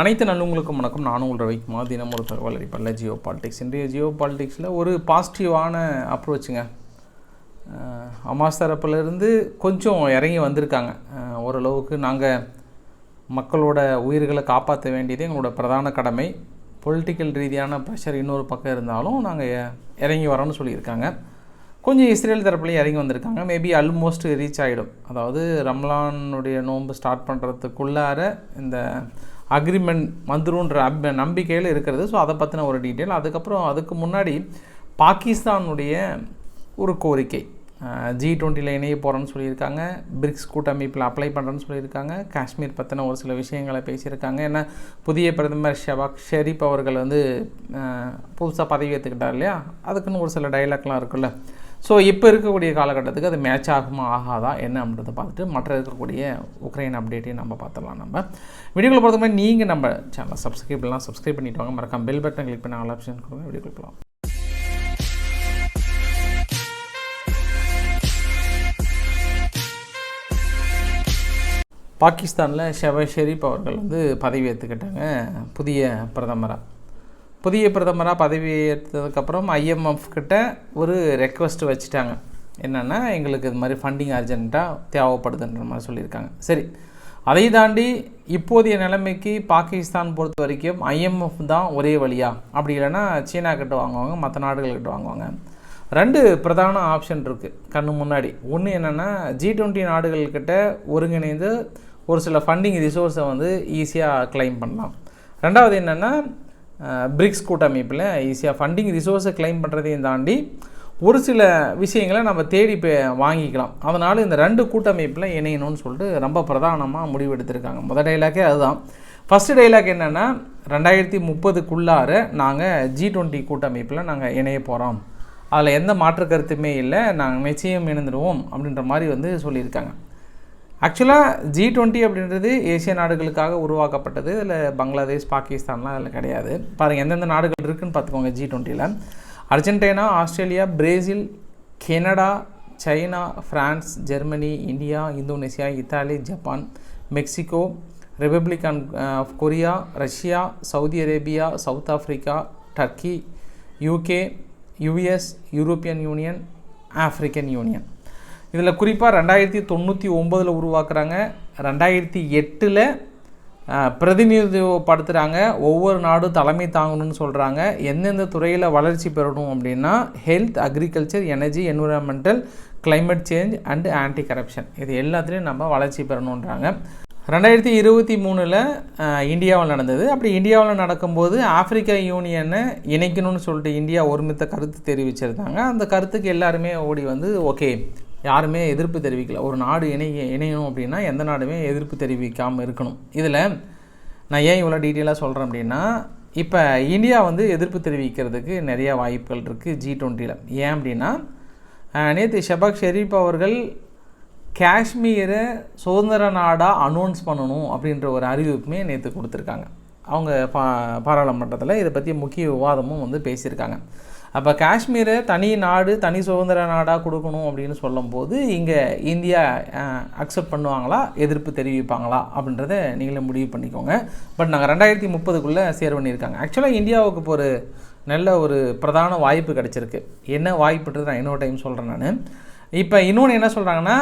அனைத்து நல்லவங்களுக்கும் வணக்கம். நானும் உங்கள் ரவிக்குமார். தினம் ஒரு தகவல் அடிப்படையில் ஜியோ பாலிடிக்ஸ். இன்றைய ஜியோ பாலிடிக்ஸில் ஒரு பாசிட்டிவான அப்ரோச்சுங்க அமாஸ் தரப்புலேருந்து கொஞ்சம் இறங்கி வந்திருக்காங்க. ஓரளவுக்கு நாங்கள் மக்களோட உயிர்களை காப்பாற்ற வேண்டியது எங்களோட பிரதான கடமை. பொலிட்டிக்கல் ரீதியான ப்ரெஷர் இன்னொரு பக்கம் இருந்தாலும் நாங்கள் இறங்கி வரோம்னு சொல்லியிருக்காங்க. கொஞ்சம் இஸ்ரேல் தரப்புலேயும் இறங்கி வந்திருக்காங்க. மேபி ஆல்மோஸ்ட் ரீச் ஆகிடும் அதாவது ரம்லானுடைய நோன்பு ஸ்டார்ட் பண்ணுறதுக்குள்ளார இந்த அக்ரிமெண்ட் வந்துருன்ற அப் நம்பிக்கையில் இருக்கிறது. ஸோ அதை பற்றின ஒரு டீட்டெயில் அதுக்கப்புறம் அதுக்கு முன்னாடி பாகிஸ்தானுடைய ஒரு கோரிக்கை. ஜி டுவெண்ட்டியில் இணைய போகிறேன்னு சொல்லியிருக்காங்க. பிரிக்ஸ் கூட்டமைப்பில் அப்ளை பண்ணுறேன்னு சொல்லியிருக்காங்க. காஷ்மீர் பற்றின ஒரு சில விஷயங்களை பேசியிருக்காங்க. ஏன்னா புதிய பிரதமர் ஷபாக் ஷெரீப் அவர்கள் வந்து புதுசாக பதவி ஏற்றுக்கிட்டார் இல்லையா? அதுக்குன்னு ஒரு சில டைலாக்லாம் இருக்குல்ல. ஸோ இப்போ இருக்கக்கூடிய காலகட்டத்துக்கு அது மேட்ச் ஆகுமா ஆகாதா என்ன அப்படின்றத பார்த்துட்டு மற்ற இருக்கக்கூடிய உக்ரைன் அப்டேட்டையும் நம்ம பார்த்துடலாம் நம்ம. வீடியோக்குள்ள பொறுத்த மாதிரி நீங்கள் நம்ம சேனலை சப்ஸ்கிரைப்லாம் சப்ஸ்கிரைப் பண்ணிட்டு வாங்க மறக்காம பெல் பட்டன் கிளிக் பண்ண ஆல் ஆப்ஷன் கொடுங்க வீடியோக்குள்ள போகலாம் பாகிஸ்தானில் ஷெவ ஷெரீப் அவர்கள் வந்து பதவி ஏற்றுக்கிட்டாங்க புதிய பிரதமராக புதிய பிரதமராக பதவி ஏற்றதுக்கப்புறம் ஐஎம்எஃப் கிட்ட ஒரு ரெக்வஸ்ட் வச்சுட்டாங்க. என்னென்னா எங்களுக்கு இது மாதிரி ஃபண்டிங் அர்ஜென்ட்டாக தேவைப்படுதுன்ற மாதிரி சொல்லியிருக்காங்க. சரி அதை தாண்டி இப்போதைய நிலைமைக்கு பாகிஸ்தான் பொறுத்த வரைக்கும் ஐஎம்எஃப் தான் ஒரே வழியா? அப்படி இல்லைன்னா சீனா கிட்ட வாங்குவாங்க மற்ற நாடுகள் கிட்ட வாங்குவாங்க. ரெண்டு பிரதான ஆப்ஷன் இருக்குது கண்ணு முன்னாடி. ஒன்று என்னென்னா ஜி டுவெண்ட்டி நாடுகள்கிட்ட ஒருங்கிணைந்து ஒரு சில ஃபண்டிங் ரிசோர்ஸை வந்து ஈஸியாக கிளைம் பண்ணலாம். ரெண்டாவது என்னென்னா பிரிக்ஸ் கூட்டமைப்பில் ஈஸியாக ஃபண்டிங் ரிசோர்ஸை கிளைம் பண்ணுறதையும் தாண்டி ஒரு சில விஷயங்களை நம்ம தேடி இப்போ வாங்கிக்கலாம். அதனால் இந்த ரெண்டு கூட்டமைப்பில் இணையணும்னு சொல்லிட்டு ரொம்ப பிரதானமாக முடிவெடுத்திருக்காங்க முதல் டைலாக்கே அதுதான். ஃபஸ்ட்டு டைலாக் என்னென்னா ரெண்டாயிரத்தி முப்பதுக்குள்ளார நாங்கள் ஜி டுவெண்ட்டி கூட்டமைப்பில் நாங்கள் இணைய போகிறோம் அதில் எந்த மாற்று கருத்துமே இல்லை. நாங்கள் நிச்சயம் இணைந்துடுவோம் அப்படின்ற மாதிரி வந்து சொல்லியிருக்காங்க. ஆக்சுவலாக ஜி டுவெண்ட்டி அப்படின்றது ஏசிய நாடுகளுக்காக உருவாக்கப்பட்டது. இதில் பங்களாதேஷ் பாகிஸ்தான்லாம் அதில் கிடையாது. பாருங்கள் எந்தெந்த நாடுகள் இருக்குதுன்னு பார்த்துக்கோங்க ஜி டுவெண்ட்டியில் Argentina Australia Brazil Canada China France Germany India Indonesia Italy Japan Mexico Republic of Korea Russia Saudi Arabia South Africa Turkey UK US European Union African Union இதில் குறிப்பாக ரெண்டாயிரத்தி தொண்ணூற்றி ஒம்பதில் உருவாக்குறாங்க ரெண்டாயிரத்தி எட்டில் பிரதிநிதித்துவப்படுத்துகிறாங்க ஒவ்வொரு நாடும் தலைமை தாங்கணும்னு சொல்கிறாங்க எந்தெந்த துறையில் வளர்ச்சி பெறணும் அப்படின்னா health agriculture energy environmental climate change and anti corruption இது எல்லாத்துலேயும் நம்ம வளர்ச்சி பெறணுன்றாங்க ரெண்டாயிரத்தி இருபத்தி மூணில் இந்தியாவில் நடந்தது. அப்படி இந்தியாவில் நடக்கும்போது ஆப்பிரிக்க யூனியனை இணைக்கணும்னு சொல்லிட்டு இந்தியா ஒருமித்த கருத்து தெரிவிச்சிருந்தாங்க. அந்த கருத்துக்கு எல்லாருமே ஓடி வந்து ஓகே யாருமே எதிர்ப்பு தெரிவிக்கல. ஒரு நாடு இணைய இணையணும் அப்படின்னா எந்த நாடுமே எதிர்ப்பு தெரிவிக்காமல் இருக்கணும். இதில் நான் ஏன் இவ்வளோ டீட்டெயிலாக சொல்கிறேன் அப்படின்னா இப்போ இந்தியா வந்து எதிர்ப்பு தெரிவிக்கிறதுக்கு நிறையா வாய்ப்புகள் இருக்குது ஜி டுவெண்ட்டியில் ஏன் அப்படின்னா நேற்று ஷபாக் ஷெரீப் அவர்கள் காஷ்மீரை சுதந்திர நாடாக அனௌன்ஸ் பண்ணணும் அப்படின்ற ஒரு அறிவிப்புமே நேற்று கொடுத்துருக்காங்க. அவங்க பா பாராளுமன்றத்தில் இதை பற்றி முக்கிய விவாதமும் வந்து பேசியிருக்காங்க. அப்போ காஷ்மீரை தனி நாடு தனி சுதந்திர நாடாக கொடுக்கணும் அப்படின்னு சொல்லும்போது இங்கே இந்தியா அக்செப்ட் பண்ணுவாங்களா? எதிர்ப்பு தெரிவிப்பாங்களா? அப்படின்றத நீங்களே முடிவு பண்ணிக்கோங்க. பட் நாங்கள் ரெண்டாயிரத்தி முப்பதுக்குள்ளே சேர் பண்ணியிருக்காங்க. ஆக்சுவலாக இந்தியாவுக்கு இப்போ ஒரு நல்ல ஒரு பிரதான வாய்ப்பு கிடச்சிருக்கு. என்ன வாய்ப்புன்றது நான் இன்னொரு டைம் சொல்கிறேன் நான். இப்போ இன்னொன்று என்ன சொல்கிறாங்கன்னா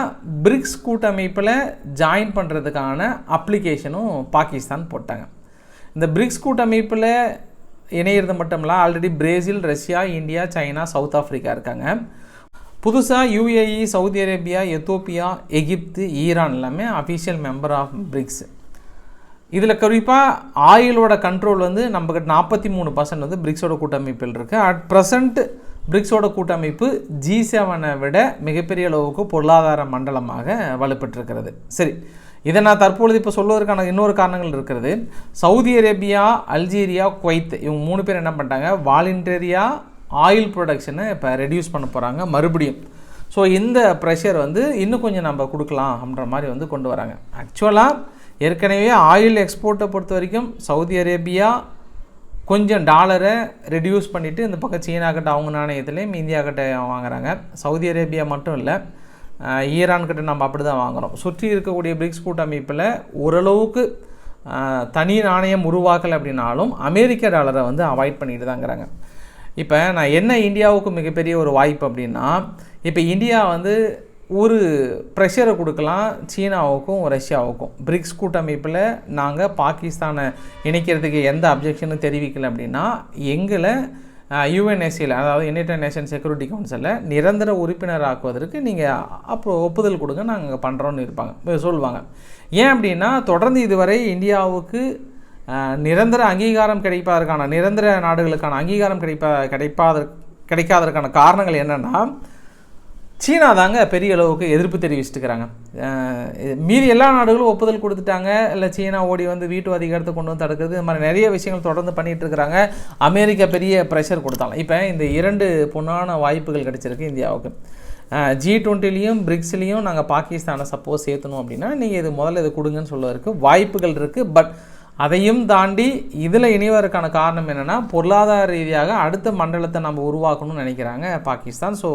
பிரிக்ஸ் கூட்டமைப்பில் ஜாயின் பண்ணுறதுக்கான அப்ளிகேஷனும் பாகிஸ்தான் போட்டாங்க. இந்த பிரிக்ஸ் கூட்டமைப்பில் இணையிறது மட்டும் இல்லை already Brazil Russia India China South Africa இருக்காங்க புதுசாக UAE Saudi Arabia Ethiopia Egypt Iran எல்லாமே அஃபீஷியல் மெம்பர் ஆஃப் பிரிக்ஸ் இதில் குறிப்பாக ஆயிலோட கண்ட்ரோல் வந்து நம்மக்கிட்ட நாற்பத்தி மூணு பர்சன்ட் வந்து பிரிக்ஸோட கூட்டமைப்பில் இருக்குது அட் ப்ரெசண்ட் பிரிக்ஸோட கூட்டமைப்பு ஜி செவனை விட மிகப்பெரிய அளவுக்கு பொருளாதார மண்டலமாக வலுப்பெற்றிருக்கிறது. சரி இதை நான் தற்பொழுது இப்போ சொல்வதற்கான இன்னொரு காரணங்கள் இருக்கிறது. சவுதி அரேபியா அல்ஜீரியா குவைத் இவங்க மூணு பேர் என்ன பண்ணிட்டாங்க? வாலண்டரியாக ஆயில் ப்ரொடக்ஷனை இப்போ ரெடியூஸ் பண்ண போகிறாங்க மறுபடியும். ஸோ இந்த ப்ரெஷர் வந்து இன்னும் கொஞ்சம் நம்ம கொடுக்கலாம் அப்படின்ற மாதிரி வந்து கொண்டு வராங்க. ஆக்சுவலாக ஏற்கனவே ஆயில் எக்ஸ்போர்ட்டை பொறுத்த வரைக்கும் சவுதி அரேபியா கொஞ்சம் டாலரை ரெடியூஸ் பண்ணிவிட்டு இந்த பக்கம் சீனா கிட்ட அவங்க நாணயத்துலேயும் இந்தியா கிட்ட வாங்குறாங்க. சவுதி அரேபியா மட்டும் இல்லை ஈரான்கிட்ட நம்ம அப்படி தான் வாங்குகிறோம் சுற்றி இருக்கக்கூடிய பிரிக்ஸ் கூட்டமைப்பில் ஓரளவுக்கு தனி நாணயம் உருவாக்கலை அப்படின்னாலும் அமெரிக்க டாலரை வந்து அவாய்ட் பண்ணிட்டு தாங்கிறாங்க இப்போ நான் என்ன இந்தியாவுக்கு மிகப்பெரிய ஒரு வாய்ப்பு அப்படின்னா இப்போ இந்தியா வந்து ஒரு ப்ரெஷரை கொடுக்கலாம் சீனாவுக்கும் ரஷ்யாவுக்கும். பிரிக்ஸ் கூட்டமைப்பில் நாங்கள் பாகிஸ்தானை இணைக்கிறதுக்கு எந்த அப்ஜெக்ஷனும் தெரிவிக்கலை அப்படின்னா எங்களை யுஎன்எஸ்சியில் அதாவது யுனைடட் நேஷன் செக்யூரிட்டி கவுன்சிலில் நிரந்தர உறுப்பினர் ஆக்குவதற்கு நீங்கள் அப்போ ஒப்புதல் கொடுங்க நாங்கள் பண்ணுறோன்னு இருப்பாங்க. சொல்லுவாங்க. ஏன் அப்படின்னா தொடர்ந்து இதுவரை இந்தியாவுக்கு நிரந்தர அங்கீகாரம் கிடைப்பதற்கான நிரந்தர நாடுகளுக்கான அங்கீகாரம் கிடைப்ப கிடைப்பாத கிடைக்காததற்கான காரணங்கள் என்னென்னா சீனா தாங்க பெரிய அளவுக்கு எதிர்ப்பு தெரிவிச்சுட்டுக்கிறாங்க மீதி எல்லா நாடுகளும் ஒப்புதல் கொடுத்துட்டாங்க. இல்லை சீனா ஓடி வந்து வீட்டு அதிகாரத்தை கொண்டு வந்து தடுக்கிறது. இது மாதிரி நிறைய விஷயங்கள் தொடர்ந்து பண்ணிட்டு இருக்கிறாங்க அமெரிக்கா பெரிய ப்ரெஷர் கொடுத்தாங்க இப்போ இந்த இரண்டு பொன்னான வாய்ப்புகள் கிடைச்சிருக்கு இந்தியாவுக்கு. ஜி டுவெண்ட்டிலையும் பிரிக்ஸ்லேயும் நாங்கள் பாகிஸ்தானை சப்போஸ் சேர்த்தணும் அப்படின்னா நீங்கள் இது முதல்ல இது கொடுங்கன்னு சொல்லுவதற்கு வாய்ப்புகள் இருக்குது பட் அதையும் தாண்டி இதில் இணைவதற்கான காரணம் என்னென்னா பொருளாதார ரீதியாக அடுத்த மண்டலத்தை நம்ம உருவாக்கணும்னு நினைக்கிறாங்க பாகிஸ்தான். ஸோ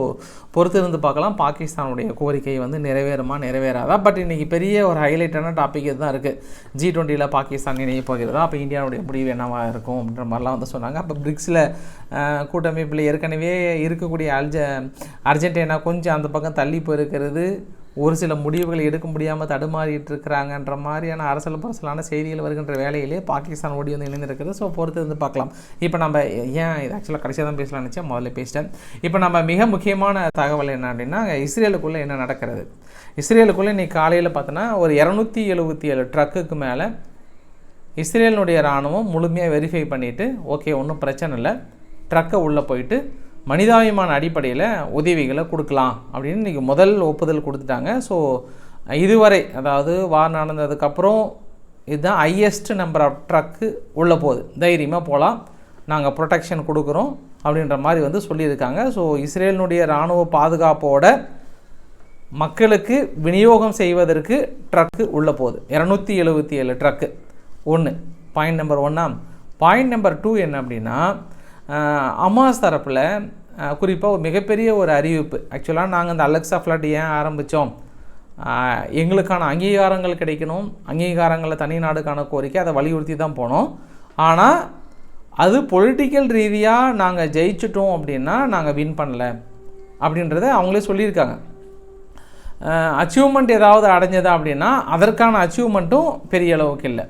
பொறுத்திருந்து பார்க்கலாம். பாகிஸ்தானுடைய கோரிக்கை வந்து நிறைவேறுமா நிறைவேறாதா? பட் இன்றைக்கி பெரிய ஒரு ஹைலைட்டான டாபிக் இதுதான் இருக்குது ஜி டுவெண்ட்டியில் பாகிஸ்தான் இணைய போகிறதா? அப்போ இந்தியாவுடைய முடிவு என்னவாக இருக்கும் அப்படின்ற மாதிரிலாம் வந்து சொன்னாங்க. அப்போ பிரிக்ஸில் கூட்டமைப்பில் ஏற்கனவே இருக்கக்கூடிய அல்ஜ அர்ஜென்டினா கொஞ்சம் அந்த பக்கம் தள்ளி போயிருக்கிறது. ஒரு சில முடிவுகளை எடுக்க முடியாமல் தடுமாறிட்டு இருக்கிறாங்கன்ற மாதிரியான அரசியல் பரசலான செய்திகள் வருகின்ற வேலையிலே பாகிஸ்தான் ஓடி வந்து இணைந்திருக்கிறது. ஸோ பொறுத்து இருந்து பார்க்கலாம். இப்போ நம்ம ஏன் இது ஆக்சுவலாக கடைசியாக தான் பேசலாம்னு நினச்சா முதல்ல பேசிட்டேன். இப்போ நம்ம மிக முக்கியமான தகவல் என்ன அப்படின்னா இஸ்ரேலுக்குள்ளே என்ன நடக்கிறது? இஸ்ரேலுக்குள்ளே இன்றைக்கி காலையில் பார்த்தோன்னா ஒரு இரநூத்தி எழுபத்தி ஏழு ட்ரக்குக்கு மேலே இஸ்ரேலினுடைய இராணுவம் முழுமையாக வெரிஃபை பண்ணிவிட்டு ஓகே ஒன்றும் பிரச்சனை இல்லை. ட்ரக்கை உள்ளே போயிட்டு மனிதாபிமான அடிப்படையில் உதவிகளை கொடுக்கலாம் அப்படின்னு இன்றைக்கி முதல் ஒப்புதல் கொடுத்துட்டாங்க. ஸோ இதுவரை அதாவது வார் நடந்ததுக்கப்புறம் இதுதான் ஹையஸ்ட் நம்பர் ஆஃப் ட்ரக்கு உள்ளே போகுது. தைரியமாக போகலாம் நாங்கள் ப்ரொடெக்ஷன் கொடுக்குறோம் அப்படின்ற மாதிரி வந்து சொல்லியிருக்காங்க. ஸோ இஸ்ரேலினுடைய இராணுவ பாதுகாப்போட மக்களுக்கு விநியோகம் செய்வதற்கு ட்ரக்கு உள்ளே போகுது. இரநூத்தி எழுபத்தி ஏழு ட்ரக்கு ஒன்று பாயிண்ட் நம்பர் ஒன்னாம் பாயிண்ட் நம்பர் டூ என்ன அப்படின்னா அமாஸ் தரப்பில் குறிப்பாக ஒரு மிகப்பெரிய ஒரு அறிவிப்பு. ஆக்சுவலாக நாங்கள் இந்த அலெக்ஸா ஃப்ளட் ஏன் ஆரம்பித்தோம் எங்களுக்கான அங்கீகாரங்கள் கிடைக்கணும். அங்கீகாரங்களை தனி நாடுக்கான கோரிக்கை. அதை வலியுறுத்தி தான் போனோம். ஆனால் அது பொலிட்டிக்கல் ரீதியாக நாங்கள் ஜெயிச்சிட்டோம் அப்படின்னா நாங்கள் வின் பண்ணல. அப்படின்றத அவங்களே சொல்லியிருக்காங்க. அச்சீவ்மெண்ட் ஏதாவது அடைஞ்சதா அப்படின்னா அதற்கான அச்சீவ்மெண்ட்டும் பெரிய அளவுக்கு இல்லை.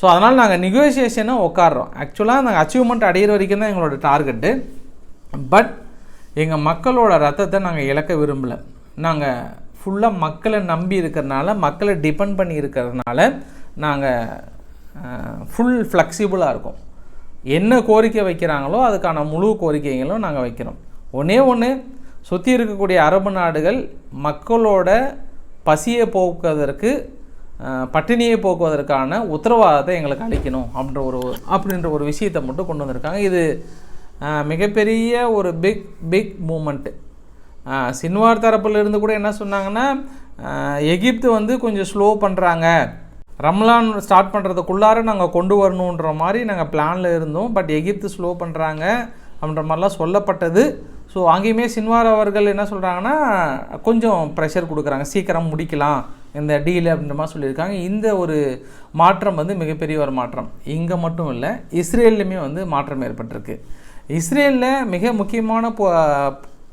ஸோ அதனால் நாங்கள் நெகோசியேஷனை உட்காடுறோம் ஆக்சுவலாக நாங்கள் அச்சீவ்மெண்ட் அடையிற வரைக்கும் தான் எங்களோட டார்கெட்டு பட் எங்கள் மக்களோட ரத்தத்தை நாங்கள் இழக்க விரும்பலை. நாங்கள் ஃபுல்லாக மக்களை நம்பி இருக்கிறனால மக்களை டிபெண்ட் பண்ணி இருக்கிறதுனால நாங்கள் ஃபுல் ஃப்ளெக்சிபிளாக இருக்கோம். என்ன கோரிக்கை வைக்கிறாங்களோ அதுக்கான முழு கோரிக்கைகளும் நாங்கள் வைக்கிறோம். ஒன்றே ஒன்று சுற்றி இருக்கக்கூடிய அரபு நாடுகள் மக்களோட பசியை போக்குவதற்கு பட்டினியை போக்குவதற்கான உத்தரவாதத்தை எங்களுக்கு அளிக்கணும் அப்படின்ற ஒரு அப்படின்ற ஒரு விஷயத்தை மட்டும் கொண்டு வந்திருக்காங்க. இது மிகப்பெரிய ஒரு பிக் பிக் மூமெண்ட்டு சின்வார் தரப்புல இருந்து கூட என்ன சொன்னாங்கன்னா எகிப்து வந்து கொஞ்சம் ஸ்லோ பண்ணுறாங்க ரம்லான் ஸ்டார்ட் பண்ணுறதுக்குள்ளார நாங்கள் கொண்டு வரணுன்ற மாதிரி நாங்கள் பிளானில் இருந்தோம். பட் எகிப்து ஸ்லோ பண்ணுறாங்க அப்படின்ற மாதிரிலாம் சொல்லப்பட்டது. ஸோ அங்கேயுமே சின்வார் அவர்கள் என்ன சொல்கிறாங்கன்னா கொஞ்சம் ப்ரெஷர் கொடுக்குறாங்க. சீக்கிரம் முடிக்கலாம். இந்த டீல் அப்படின்ற மாதிரி சொல்லியிருக்காங்க. இந்த ஒரு மாற்றம் வந்து மிகப்பெரிய ஒரு மாற்றம். இங்கே மட்டும் இல்லை இஸ்ரேல்லையுமே வந்து மாற்றம் ஏற்பட்டிருக்கு. இஸ்ரேலில் மிக முக்கியமான பொ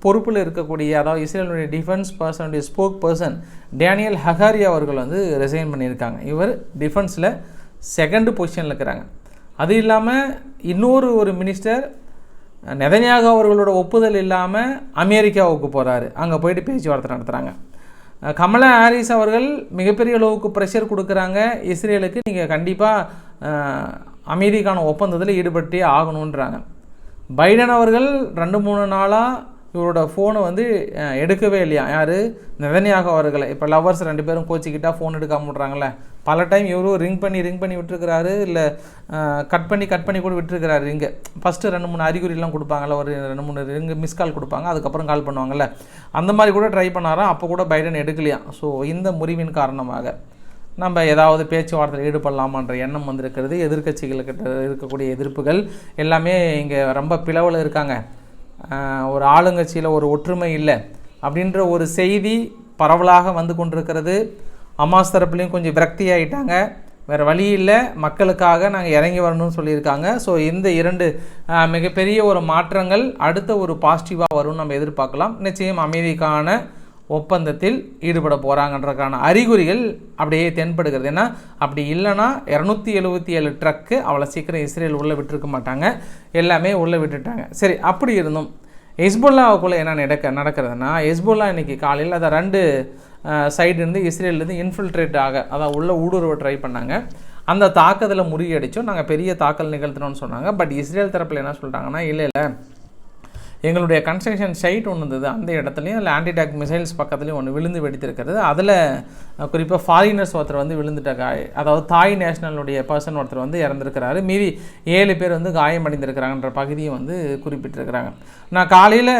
பொறுப்பில் இருக்கக்கூடிய அதாவது இஸ்ரேலுடைய டிஃபென்ஸ் பர்சனுடைய ஸ்போக் பர்சன் டேனியல் ஹகாரி அவர்கள் வந்து ரிசைன் பண்ணியிருக்காங்க. இவர் டிஃபென்ஸில் செகண்ட் பொசிஷனில் இருக்கிறாங்க. அது இல்லாமல் இன்னொரு ஒரு மினிஸ்டர் நெதன்யாக அவர்களோட ஒப்புதல் இல்லாமல் அமெரிக்காவுக்கு போகிறாரு அங்கே போயிட்டு பேச்சுவார்த்தை நடத்துகிறாங்க கமலா ஹாரிஸ் அவர்கள் மிகப்பெரிய அளவுக்கு ப்ரெஷர் கொடுக்குறாங்க. இஸ்ரேலுக்கு நீங்கள் கண்டிப்பாக அமெரிக்கான ஒப்பந்தத்தில் ஈடுபட்டே ஆகணுன்றாங்க பைடன் அவர்கள் ரெண்டு மூணு நாளாக இவரோட ஃபோனை வந்து எடுக்கவே இல்லையா? யார்? நிதனியாக அவர்களை. இப்போ லவ்வர்ஸ் ரெண்டு பேரும் கோச்சிக்கிட்டால் ஃபோன் எடுக்காம விட்றாங்களே பல டைம் இவரும் ரிங் பண்ணி ரிங் பண்ணி விட்டுருக்கிறாரு. இல்லை கட் பண்ணி கட் பண்ணி கூட விட்டுருக்கிறாரு ரிங்கு ஃபஸ்ட்டு ரெண்டு மூணு அறிகுறிலாம் கொடுப்பாங்கல்ல. ஒரு ரெண்டு மூணு ரிங்கு மிஸ் கால் கொடுப்பாங்க. அதுக்கப்புறம் கால் பண்ணுவாங்கல்ல. அந்த மாதிரி கூட ட்ரை பண்ணாராம் அப்போ கூட பைடன் எடுக்கலையா? ஸோ இந்த முறிவின் காரணமாக நம்ம ஏதாவது பேச்சுவார்த்தையில் ஈடுபடலாமான்ற எண்ணம் வந்திருக்கிறது. எதிர்கட்சிகளுக்கிட்ட இருக்கக்கூடிய எதிர்ப்புகள் எல்லாமே இங்கே ரொம்ப பிளவில் இருக்காங்க. ஒரு ஆளுங்கட்சியில் ஒரு ஒற்றுமை இல்லை அப்படின்ற ஒரு செய்தி பரவலாக வந்து கொண்டிருக்கிறது. அம்மாஸ் தரப்புலையும் கொஞ்சம் விரக்தி ஆகிட்டாங்க வேறு வழி இல்லை. மக்களுக்காக நாங்கள் இறங்கி வரணும்னு சொல்லியிருக்காங்க. ஸோ இந்த இரண்டு மிகப்பெரிய ஒரு மாற்றங்கள் அடுத்த ஒரு பாசிட்டிவாக வரும்னு நம்ம எதிர்பார்க்கலாம். நிச்சயம் அமைதிக்கான ஒப்பந்தத்தில் ஈடுபட போகிறாங்கன்றதுக்கான அறிகுறிகள் அப்படியே தென்படுகிறது. ஏன்னா அப்படி இல்லைன்னா இரநூத்தி எழுபத்தி ஏழு ட்ரக்கு அவ்வளோ சீக்கிரம் இஸ்ரேல் உள்ளே விட்டுருக்க மாட்டாங்க. எல்லாமே உள்ளே விட்டுட்டாங்க. சரி அப்படி இருந்தும் ஹெஸ்புல்லாவுக்குள்ளே என்ன நடக்க நடக்கிறதுனா ஹெஸ்புல்லா இன்னைக்கு காலையில் அதை ரெண்டு சைடுலேருந்து இஸ்ரேல்லேருந்து இன்ஃபில்ட்ரேட் ஆக அதான் உள்ளே ஊடுருவ ட்ரை பண்ணாங்க. அந்த தாக்குதலை முறியடிச்சோம் நாங்கள் பெரிய தாக்கல் நிகழ்த்தினோம்னு சொன்னாங்க. பட் இஸ்ரேல் தரப்பில் என்ன சொல்கிறாங்கன்னா இல்லை இல்லை. எங்களுடைய கன்ஸ்ட்ரக்ஷன் சைட் ஒன்று இருந்தது அந்த இடத்துலையும் இல்லை ஆன்டிடாக் மிசைல்ஸ் பக்கத்துலேயும் ஒன்று விழுந்து வெடித்திருக்கிறது. அதில் குறிப்பாக ஃபாரினர்ஸ் ஒருத்தர் வந்து விழுந்துட்ட காய் அதாவது தாய் நேஷனலுடைய பர்சன் ஒருத்தர் வந்து இறந்துருக்கிறாரு. மீதி ஏழு பேர் வந்து காயமடைந்திருக்கிறாங்கன்ற பகுதியை வந்து குறிப்பிட்டிருக்கிறாங்க. நான் காலையில்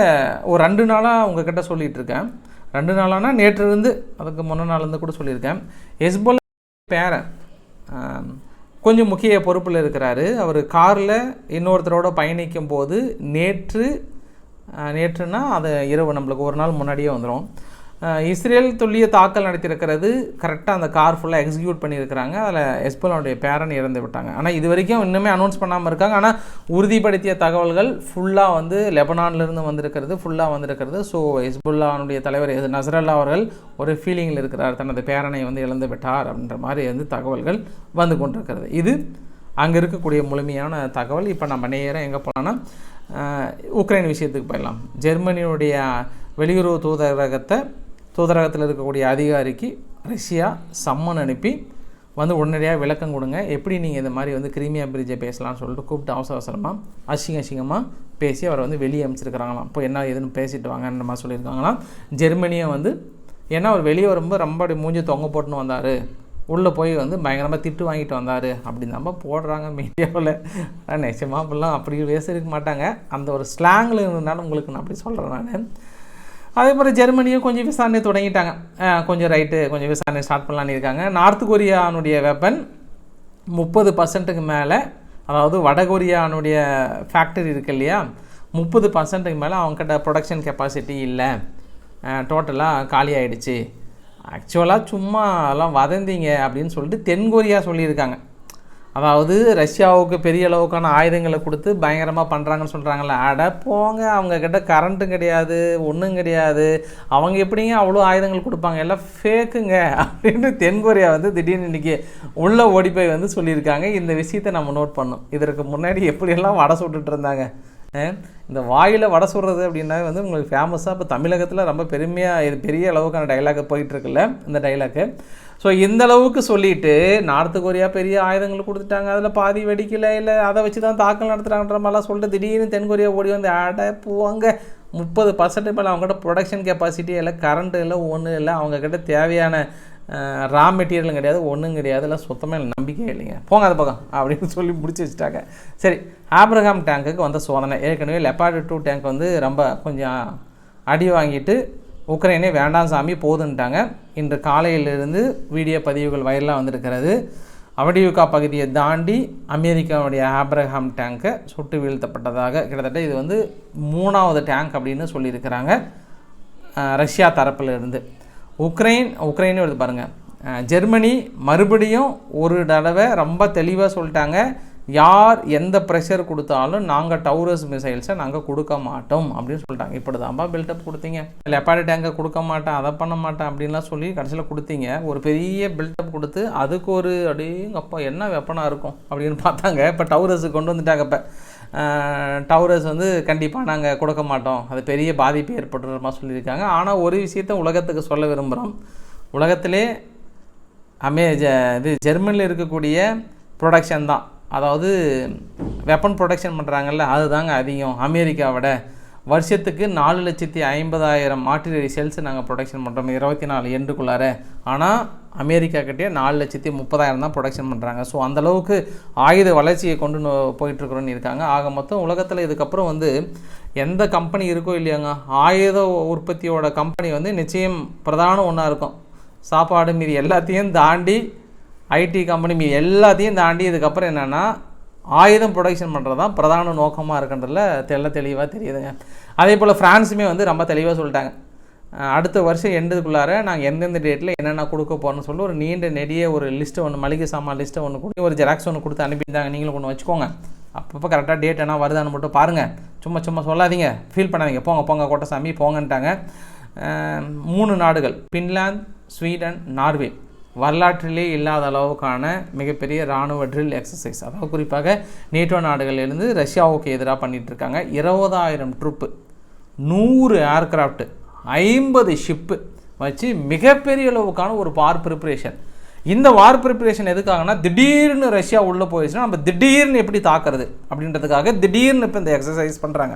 ஒரு ரெண்டு நாளாக உங்ககிட்ட சொல்லிகிட்டு இருக்கேன். ரெண்டு நாளானா நேற்றிருந்து அதுக்கு முன்ன நாள்லேருந்து கூட சொல்லியிருக்கேன். எஸ்போல் பேரன் கொஞ்சம் முக்கிய பொறுப்பில் இருக்கிறாரு. அவர் காரில் இன்னொருத்தரோட பயணிக்கும் போது நேற்று நேற்றுனா அது இரவு நம்மளுக்கு ஒரு நாள் முன்னாடியே வந்துடும் இஸ்ரேல் துல்லிய தாக்கல் நடத்தியிருக்கிறது. கரெக்டாக அந்த கார் ஃபுல்லாக எக்ஸிக்யூட் பண்ணியிருக்கிறாங்க. அதில் எஸ்பலோடைய பேரன் இறந்து விட்டாங்க. ஆனால் இது வரைக்கும் இன்னுமே அனௌன்ஸ் பண்ணாமல் இருக்காங்க. ஆனால் உறுதிப்படுத்திய தகவல்கள் ஃபுல்லாக வந்து லெபனான்லேருந்து வந்திருக்கிறது ஃபுல்லாக வந்திருக்கிறது. ஸோ ஹெஸ்புல்லானுடைய தலைவர் நசரல்லா அவர்கள் ஒரு ஃபீலிங்கில் இருக்கிறார். தனது பேரனை வந்து இழந்து விட்டார் அப்படின்ற மாதிரி வந்து தகவல்கள் வந்து கொண்டிருக்கிறது. இது அங்கே இருக்கக்கூடிய முழுமையான தகவல். இப்போ நம்ம நேராக எங்கே போகலான்னா உக்ரைன் விஷயத்துக்கு போயிடலாம். ஜெர்மனியுடைய வெளியுறவு தூதரகத்தை தூதரகத்தில் இருக்கக்கூடிய அதிகாரிக்கு ரஷ்யா சம்மன் அனுப்பி வந்து உடனடியாக விளக்கம் கொடுங்க. எப்படி நீங்கள் இந்த மாதிரி வந்து கிரீமியா பிரிட்ஜை பேசலாம்னு சொல்லிட்டு கூப்பிட்டு அவசர அவசரமாக அசிங்க அசிங்கமாக பேசி அவரை வந்து வெளியே அமைச்சிருக்கிறாங்களாம். இப்போ என்ன ஏதுன்னு பேசிட்டு வாங்கன்ற மாதிரி சொல்லியிருக்காங்களாம். ஜெர்மனியை வந்து ஏன்னா அவர் வெளியே வரும்போது ரொம்ப அப்படி மூஞ்சி தொங்க போட்டுன்னு வந்தார். உள்ளே போய் வந்து பயங்கரமாக திட்டு வாங்கிட்டு வந்தார். அப்படின்னு நம்ம போடுறாங்க மீடியாவில். ஆனால் நிச்சயமாக அப்படிலாம் அப்படி பேசியிருக்க மாட்டாங்க. அந்த ஒரு ஸ்லாங்கில் இருந்ததுனால உங்களுக்கு நான் அப்படி சொல்கிறேன் நான். அதே போல் ஜெர்மனியும் கொஞ்சம் விசாரணை தொடங்கிட்டாங்க. கொஞ்சம் ரைட்டு கொஞ்சம் விசாரணை ஸ்டார்ட் பண்ணலான்னு இருக்காங்க. நார்த் கொரியானுடைய வெப்பன் முப்பது பர்சன்ட்டுக்கு மேலே அதாவது வடகொரியானுடைய ஃபேக்டரி இருக்கு இல்லையா? முப்பது பர்சன்ட்டுக்கு மேலே அவங்ககிட்ட ப்ரொடக்ஷன் கெப்பாசிட்டி இல்லை. டோட்டலாக காலி ஆகிடுச்சு ஆக்சுவலாக சும்மா எல்லாம் வதந்திங்க அப்படின்னு சொல்லிட்டு தென்கொரியா சொல்லியிருக்காங்க. அதாவது ரஷ்யாவுக்கு பெரிய அளவுக்கான ஆயுதங்களை கொடுத்து பயங்கரமாக பண்ணுறாங்கன்னு சொல்கிறாங்கல்ல அட போங்க அவங்கக்கிட்ட கரண்ட்டும் கிடையாது ஒன்றும் கிடையாது. அவங்க எப்படிங்க அவ்வளோ ஆயுதங்கள் கொடுப்பாங்க? எல்லாம் ஃபேக்குங்க அப்படின்னு தென்கொரியா வந்து திடீர்னு இன்றைக்கி உள்ளே ஓடி போய் வந்து சொல்லியிருக்காங்க. இந்த விஷயத்தை நம்ம நோட் பண்ணோம் இதற்கு முன்னாடி எப்படியெல்லாம் வடை சுட்டுட்டு இருந்தாங்க? இந்த வாயில் வடை சுடுறது அப்படின்னா வந்து உங்களுக்கு ஃபேமஸாக இப்போ தமிழகத்தில் ரொம்ப பெருமையாக இது பெரிய அளவுக்கான டைலாக் போயிட்டுருக்குல்ல இந்த டைலாக்கு ஸோ இந்த அளவுக்கு சொல்லிட்டு நார்த்து கொரியா பெரிய ஆயுதங்கள் கொடுத்துட்டாங்க. அதில் பாதி வெடிக்கல இல்லை அதை வச்சு தான் தாக்கல் நடத்துகிறாங்கன்ற மாதிரிலாம் சொல்லிட்டு திடீர்னு தென்கொரியா ஓடி வந்து அட போவாங்க முப்பது பர்சன்ட் மேலே அவங்ககிட்ட ப்ரொடக்ஷன் கெப்பாசிட்டி இல்லை கரண்ட்டு இல்லை ஒன்றும் இல்லை. அவங்கக்கிட்ட தேவையான ரா மெட்டீரியலும் கிடையாது ஒன்றும் கிடையாது இல்லை சுத்தமாக இல்லை நம்பிக்கையே இல்லைங்க. போங்க அது பக்கம் அப்படின்னு சொல்லி முடிச்சு வச்சுட்டாங்க. சரி ஆப்ரஹாம் டேங்குக்கு வந்த சோதனை. ஏற்கனவே லெப்பார்டு டூ டேங்க் வந்து ரொம்ப கொஞ்சம் அடி வாங்கிட்டு உக்ரைனே வேண்டாம் சாமி போதுன்ட்டாங்க. இன்று காலையிலிருந்து வீடியோ பதிவுகள் வைரலாக வந்திருக்கிறது. அவடியுகா பகுதியை தாண்டி அமெரிக்காவுடைய ஆப்ரஹாம் டேங்கை சுட்டு வீழ்த்தப்பட்டதாக கிட்டத்தட்ட இது வந்து மூணாவது டேங்க் அப்படின்னு சொல்லியிருக்கிறாங்க ரஷ்யா தரப்பில் இருந்து உக்ரைன் உக்ரைன் வருது பாருங்கள் ஜெர்மனி மறுபடியும் ஒரு தடவை ரொம்ப தெளிவாக சொல்லிட்டாங்க. யார் எந்த ப்ரெஷர் கொடுத்தாலும் நாங்கள் டவுரஸ் மிசைல்ஸை நாங்கள் கொடுக்க மாட்டோம் அப்படின்னு சொல்லிட்டாங்க. இப்படி தான்ப்பா பில்டப் கொடுத்தீங்க லெப்பாடி டேங்கை கொடுக்க மாட்டேன் அதை பண்ண மாட்டேன் அப்படின்லாம் சொல்லி கடைசியில் கொடுத்தீங்க. ஒரு பெரிய பில்டப் கொடுத்து அதுக்கு ஒரு அப்படிங்கப்பா என்ன வெப்பனாக இருக்கும் அப்படின்னு பார்த்தாங்க. இப்போ டவுரஸுக்கு கொண்டு வந்துட்டாங்க இப்போ. டவுரஸ் வந்து கண்டிப்பாக நாங்கள் கொடுக்க மாட்டோம். அது பெரிய பாதிப்பு ஏற்படுற மாதிரி சொல்லியிருக்காங்க. ஆனால் ஒரு விஷயத்த உலகத்துக்கு சொல்ல விரும்புகிறோம் உலகத்திலே அமே ஜ இது ஜெர்மனியில் இருக்கக்கூடிய ப்ரொடக்ஷன் தான். அதாவது வெப்பன் ப்ரொடக்ஷன் பண்ணுறாங்கல்ல அதுதாங்க அதிகம். அமெரிக்காவோட வருஷத்துக்கு நாலு லட்சத்தி ஐம்பதாயிரம் ஆர்டிலரி செல்ஸ் நாங்கள் ப்ரொடக்ஷன் பண்ணுறோம் இருபத்தி நாலு எண்டுக்குள்ளார. ஆனால் அமெரிக்கா கிட்டே நாலு லட்சத்தி முப்பதாயிரம் தான் ப்ரொடக்ஷன் பண்ணுறாங்க ஸோ அந்தளவுக்கு ஆயுத வளர்ச்சியை கொண்டு போயிட்டுருக்குறோன்னு இருக்காங்க. ஆக மொத்தம் உலகத்தில் இதுக்கப்புறம் வந்து எந்த கம்பெனி இருக்கோ இல்லையாங்க ஆயுத உற்பத்தியோட கம்பெனி வந்து நிச்சயம் பிரதான ஒன்றா இருக்கும். சாப்பாடு மீதி எல்லாத்தையும் தாண்டி ஐடி கம்பெனி மீதி எல்லாத்தையும் தாண்டி இதுக்கப்புறம் என்னென்னா ஆயுதம் ப்ரொடக்ஷன் பண்ணுறது தான் பிரதான நோக்கமாக இருக்குன்றதுல தெல்ல தெளிவாக தெரியுதுங்க. அதே போல் ஃப்ரான்ஸுமே வந்து ரொம்ப தெளிவாக சொல்லிட்டாங்க. அடுத்த வருஷம் எண்டுக்குள்ளார நாங்கள் எந்தெந்த டேட்டில் என்னென்ன கொடுக்க போகிறோம்னு சொல்லி ஒரு நீண்ட நெடிய ஒரு லிஸ்ட்டு ஒன்று மளிகை சாமான் லிஸ்ட்டை ஒன்று கொடுத்து ஒரு ஜெராக்ஸ் ஒன்று கொடுத்து அனுப்பியிருந்தாங்க. நீங்களும் ஒன்று வச்சுக்கோங்க. அப்பப்போ கரெக்டாக டேட் என்ன வருதான்னு மட்டும் பாருங்கள் சும்மா சும்மா சொல்லாதீங்க. ஃபீல் பண்ணாதீங்க. போங்க போங்க கோட்டசாமி போங்கன்ட்டாங்க. மூணு நாடுகள். பின்லாந்து ஸ்வீடன் நார்வே வரலாற்றிலே இல்லாத அளவுக்கான மிகப்பெரிய இராணுவ ட்ரில் எக்ஸசைஸ் அதாவது குறிப்பாக நேட்டோ நாடுகளிலிருந்து ரஷ்யாவுக்கு எதிராக பண்ணிகிட்ருக்காங்க இருக்காங்க. இருபதாயிரம் ட்ரூப்பு நூறு ஏர்கிராஃப்ட் ஐம்பது ஷிப்பு வச்சு மிகப்பெரிய அளவுக்கான ஒரு வார் ப்ரிப்பரேஷன் இந்த வார் ப்ரிப்பரேஷன் எதுக்காகனா திடீர்னு ரஷ்யா உள்ளே போயிடுச்சுன்னா நம்ம திடீர்னு எப்படி தாக்குறது அப்படின்றதுக்காக திடீர்னு இப்போ இந்த எக்ஸசைஸ் பண்ணுறாங்க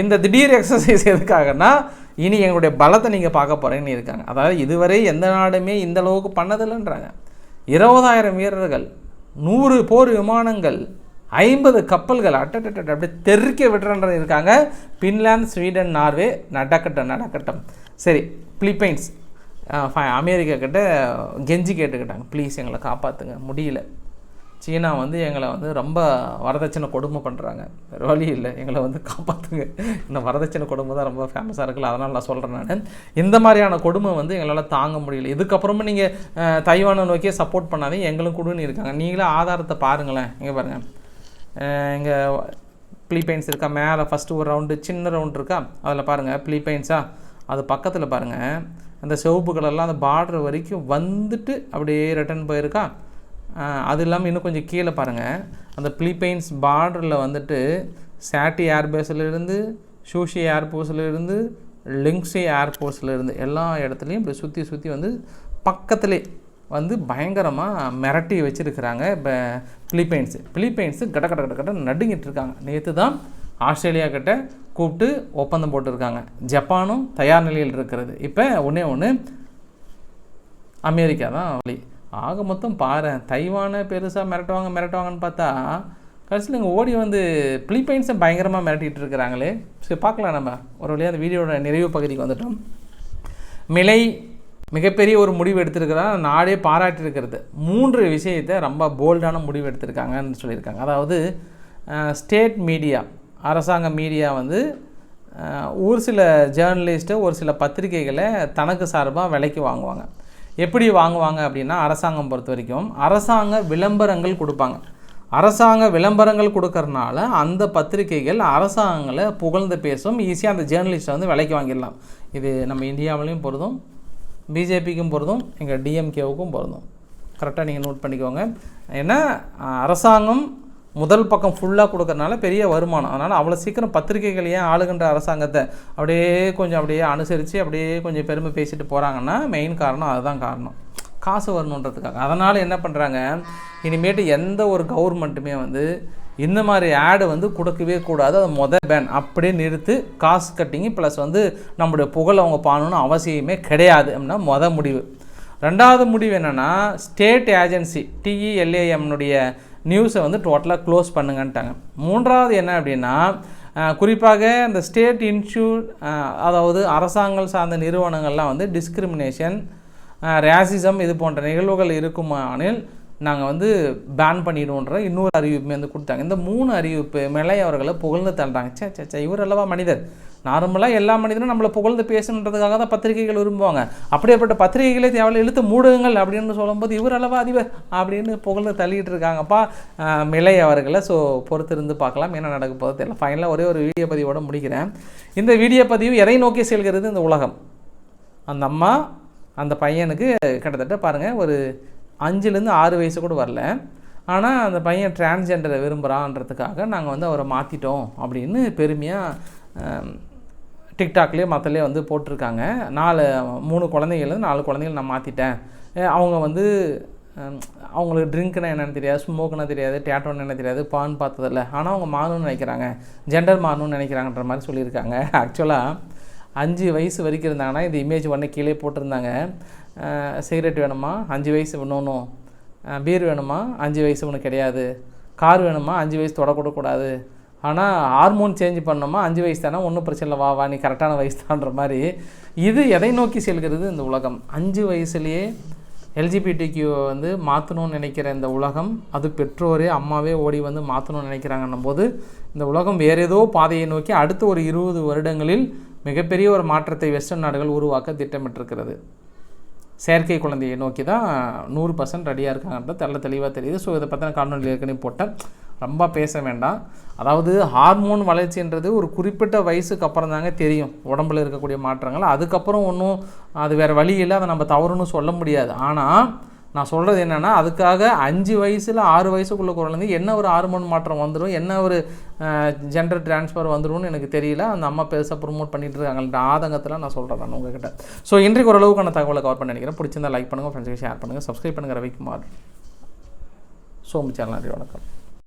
இந்த திடீர் எக்ஸசைஸ் எதுக்காகனா இனி எங்களுடைய பலத்தை நீங்கள் பார்க்க போகிறேன்னு இருக்காங்க. அதாவது இதுவரை எந்த நாடுமே இந்த அளவுக்கு பண்ணதில்லைன்றாங்க. இருபதாயிரம் வீரர்கள் நூறு போர் விமானங்கள் ஐம்பது கப்பல்கள் அட்டட்ட அப்படியே தெறிக்க விடுறன்ற இருக்காங்க. பின்லாந்து ஸ்வீடன் நார்வே நடக்கட்டும் நடக்கட்டும். சரி பிலிப்பைன்ஸ். ஃபை- அமெரிக்கா கிட்ட கெஞ்சி கேட்டுக்கிட்டாங்க. ப்ளீஸ் எங்களை காப்பாற்றுங்க முடியல. சீனா வந்து எங்களை வந்து ரொம்ப வரதட்சணை கொடுமை பண்ணுறாங்க வேறு வழி இல்லை. எங்களை வந்து காப்பாற்றுங்க இந்த வரதட்சணை கொடுமை தான் ரொம்ப ஃபேமஸாக இருக்குல்ல அதனால் நான் சொல்கிறேன் நான். இந்த மாதிரியான கொடுமை வந்து எங்களால் தாங்க முடியல. இதுக்கப்புறமா நீங்கள் தைவானை நோக்கியே சப்போர்ட் பண்ணாதே எங்களும் கொடுன்னு இருக்காங்க. நீங்களே ஆதாரத்தை பாருங்களேன். இங்கே பாருங்கள் இங்கே பிலிப்பைன்ஸ் இருக்கா? மேலே ஃபஸ்ட்டு ஒரு ரவுண்டு சின்ன ரவுண்ட் இருக்கா? அதில் பாருங்கள் பிலிப்பைன்ஸா அது பக்கத்தில் பாருங்கள் அந்த சிவப்பு கலர்லாம் அந்த பார்டர் வரைக்கும் வந்துட்டு அப்படியே ரிட்டர்ன் போயிருக்கா? அது இல்லாமல் இன்னும் கொஞ்சம் கீழே பாருங்கள் அந்த பிலிப்பைன்ஸ் பார்டரில் வந்துட்டு சாட்டி ஏர்பேஸ்லேருந்து ஷூஷி ஏர்போர்ட்ஸில் லிங்ஸி ஏர்போர்ட்ஸ்லேருந்து இருந்து எல்லா இடத்துலையும் இப்படி சுற்றி சுற்றி வந்து பக்கத்துலேயே வந்து பயங்கரமாக மிரட்டி வச்சுருக்கிறாங்க இப்போ பிலிப்பைன்ஸு பிலிப்பைன்ஸு கட கட கட கட நடுங்கிட்டு இருக்காங்க. நேற்று தான் ஆஸ்திரேலியா கிட்ட கூப்பிட்டு ஒப்பந்தம் போட்டிருக்காங்க. ஜப்பானும் தயார் நிலையில் இருக்கிறது. இப்போ ஒன்றே ஒன்று அமெரிக்கா தான் வழி. ஆக மொத்தம் பாரு தைவானை பெருசாக மிரட்டுவாங்க மிரட்டுவாங்கன்னு பார்த்தா கடைசியில் இங்கே ஓடி வந்து பிலிப்பைன்ஸை பயங்கரமாக மிரட்டிகிட்டு இருக்கிறாங்களே. சரி பார்க்கலாம் நம்ம. ஒரு வழியாக அந்த வீடியோட நிறைவு பகுதிக்கு வந்துட்டோம். மிலை மிகப்பெரிய ஒரு முடிவு எடுத்திருக்கிறதா? நாடே பாராட்டியிருக்கிறது. மூன்று விஷயத்தை ரொம்ப போல்டான முடிவு எடுத்திருக்காங்கன்னு சொல்லியிருக்காங்க. அதாவது ஸ்டேட் மீடியா அரசாங்க மீடியா வந்து ஒரு சில ஜேர்னலிஸ்ட்டு ஒரு சில பத்திரிகைகளை தனக்கு சார்பாக விலைக்கு வாங்குவாங்க. எப்படி வாங்குவாங்க அப்படின்னா அரசாங்கம் பொறுத்த வரைக்கும் அரசாங்க விளம்பரங்கள் கொடுப்பாங்க. அரசாங்க விளம்பரங்கள் கொடுக்கறனால அந்த பத்திரிகைகள் அரசாங்கங்களை புகழ்ந்து பேசும் ஈஸியாக அந்த ஜேர்னலிஸ்ட்டை வந்து விலைக்கு வாங்கிடலாம். இது நம்ம இந்தியாவிலையும் பொருதும் பிஜேபிக்கும் பொருந்தும் எங்கள் டிஎம்கேவுக்கும் பொருந்தும். கரெக்டாக நீங்கள் நோட் பண்ணிக்கோங்க. ஏன்னா அரசாங்கம் முதல் பக்கம் ஃபுல்லாக கொடுக்கறனால பெரிய வருமானம். அதனால் அவ்வளோ சீக்கிரம் பத்திரிகைகள் ஏன் ஆளுகின்ற அரசாங்கத்தை அப்படியே கொஞ்சம் அப்படியே அனுசரித்து அப்படியே கொஞ்சம் பெருமை பேசிட்டு போகிறாங்கன்னா மெயின் காரணம் அதுதான் காரணம். காசு வரணுன்றதுக்காக. அதனால் என்ன பண்ணுறாங்க இனிமேட்டு எந்த ஒரு கவர்மெண்ட்டுமே வந்து இந்த மாதிரி ஆடு வந்து கொடுக்கவே கூடாது. அது மொதல் பேன் அப்படியே நிறுத்து காசு கட்டிங்கு ப்ளஸ் வந்து நம்முடைய புகழ் அவங்க பாடணும்னு அவசியமே கிடையாது. அப்படின்னா மொதல் முடிவு. ரெண்டாவது முடிவு என்னென்னா ஸ்டேட் ஏஜென்சி டிஇஎல்ஏஎம்னுடைய நியூஸை வந்து டோட்டலாக க்ளோஸ் பண்ணுங்கன்ட்டாங்க. மூன்றாவது என்ன அப்படின்னா குறிப்பாக இந்த ஸ்டேட் இன்ஸ்டியூட் அதாவது அரசாங்கம் சார்ந்த நிறுவனங்கள்லாம் வந்து டிஸ்கிரிமினேஷன் ரேசிசம் இது போன்ற நிகழ்வுகள் இருக்குமானில் நாங்கள் வந்து பேன் பண்ணிடுவோன்ற இன்னொரு அறிவிப்புமே வந்து கொடுத்தாங்க. இந்த மூணு அறிவிப்பு மேலே அவர்களை புகழ்ந்து தள்ளுறாங்க. சே சே சே இவர் அல்லவா மனிதர்? நார்மலாக எல்லா மனிதனும் நம்மளை புகழ்ந்து பேசணுன்றதுக்காக தான் பத்திரிகைகள் விரும்புவாங்க. அப்படியேப்பட்ட பத்திரிகைகளே தேவையில்ல இழுத்து மூடுங்கள் அப்படின்னு சொல்லும்போது இவர் அளவா அதிபர் அப்படின்னு புகழ்ந்து தள்ளிட்டு இருக்காங்கப்பா. மிலை அவர்களை ஸோ பொறுத்திருந்து பார்க்கலாம். என்ன நடக்க போகுது தெரியல. ஃபைனலாக ஒரே ஒரு வீடியோ பதிவோடு முடிக்கிறேன். இந்த வீடியோ பதிவு எதை நோக்கி செல்கிறது? இந்த உலகம். அந்த அம்மா அந்த பையனுக்கு கிட்டத்தட்ட பாருங்கள் ஒரு அஞ்சுலேருந்து ஆறு வயசு கூட வரல. ஆனால் அந்த பையன் டிரான்ஸ்ஜெண்டரை விரும்புகிறான்றதுக்காக நாங்கள் வந்து அவரை மாற்றிட்டோம் அப்படின்னு பெருமையாக டிக்டாக்லேயே மற்றலே வந்து போட்டிருக்காங்க. நாலு மூணு குழந்தைகள் நாலு குழந்தைகள் நான் மாற்றிட்டேன் அவங்க வந்து அவங்களுக்கு ட்ரிங்க்னா என்னென்னு தெரியாது ஸ்மோக்னா தெரியாது டேட்டோன்னு என்ன தெரியாது பான் பார்த்ததில்ல. ஆனால் அவங்க மாறணும்னு நினைக்கிறாங்க. ஜெண்டர் மாறணும்னு நினைக்கிறாங்கன்ற மாதிரி சொல்லியிருக்காங்க. ஆக்சுவலாக அஞ்சு வயசு வரைக்கும் இருந்தாங்கன்னா இந்த இமேஜ் உடனே கீழே போட்டிருந்தாங்க. சிகரெட் வேணுமா? அஞ்சு வயசு இன்னொன்றும் பீர் வேணுமா? அஞ்சு வயசு ஒன்று கிடையாது. கார் வேணுமா? அஞ்சு வயசு தொடக்கூடக்கூடாது ஆனால் ஹார்மோன் சேஞ்ச் பண்ணோமா? அஞ்சு வயசு தானே? ஒன்றும் பிரச்சனை இல்லை. வா வா நீ கரெக்டான வயசு தான்ற மாதிரி. இது எதை நோக்கி செல்கிறது இந்த உலகம்? அஞ்சு வயசுலேயே எல்ஜிபிடிக்யூ வந்து மாற்றணும்னு நினைக்கிற இந்த உலகம் அது பெற்றோரே அம்மாவே ஓடி வந்து மாற்றணும்னு நினைக்கிறாங்கன்னும் போது இந்த உலகம் வேறு ஏதோ பாதையை நோக்கி அடுத்த ஒரு இருபது வருடங்களில் மிகப்பெரிய ஒரு மாற்றத்தை வெஸ்டர்ன் நாடுகள் உருவாக்க திட்டமிட்டிருக்கிறது. செயற்கை குழந்தையை நோக்கி தான் நூறு பர்சன்ட் ரெடியாக இருக்காங்கன்றது தெல்ல தெளிவாக தெரியுது. ஸோ இதை பற்றின காணொலி ஏற்கனவே போட்டேன். ரொம்ப பேச வேண்டாம். அதாவது ஹார்மோன் வளர்ச்சின்றது ஒரு குறிப்பிட்ட வயசுக்கு அப்புறம் தாங்க தெரியும். உடம்புல இருக்கக்கூடிய மாற்றங்கள். அதுக்கப்புறம் ஒன்றும் அது வேறு வழி இல்லை. அதை நம்ம தவறுன்னு சொல்ல முடியாது. ஆனால் நான் சொல்கிறது என்னென்னா அதுக்காக அஞ்சு வயசில் ஆறு வயசுக்குள்ள குழந்தை என்ன ஒரு ஹார்மோன் மாற்றம் வந்துடும் என்ன ஒரு ஜெண்டர் டிரான்ஸ்ஃபர் வந்துடும்னு எனக்கு தெரியல. அந்த அம்மா பெருசாக ப்ரொமோட் பண்ணிட்டு இருக்காங்கன்ற ஆதங்கத்தில் நான் சொல்கிறேன் நான் உங்ககிட்ட. ஸோ இன்றைக்கு ஓரளவுக்கான தகவலை கவர் பண்ண நினைக்கிறேன். பிடிச்சிருந்தா லைக் பண்ணுங்கள் ஃப்ரெண்ட்ஸுக்கு ஷேர் பண்ணுங்கள் சப்ஸ்கிரைப் பண்ணுங்கள் ரவிக்குமார். ஸோ சேனல் நன்றி வணக்கம்.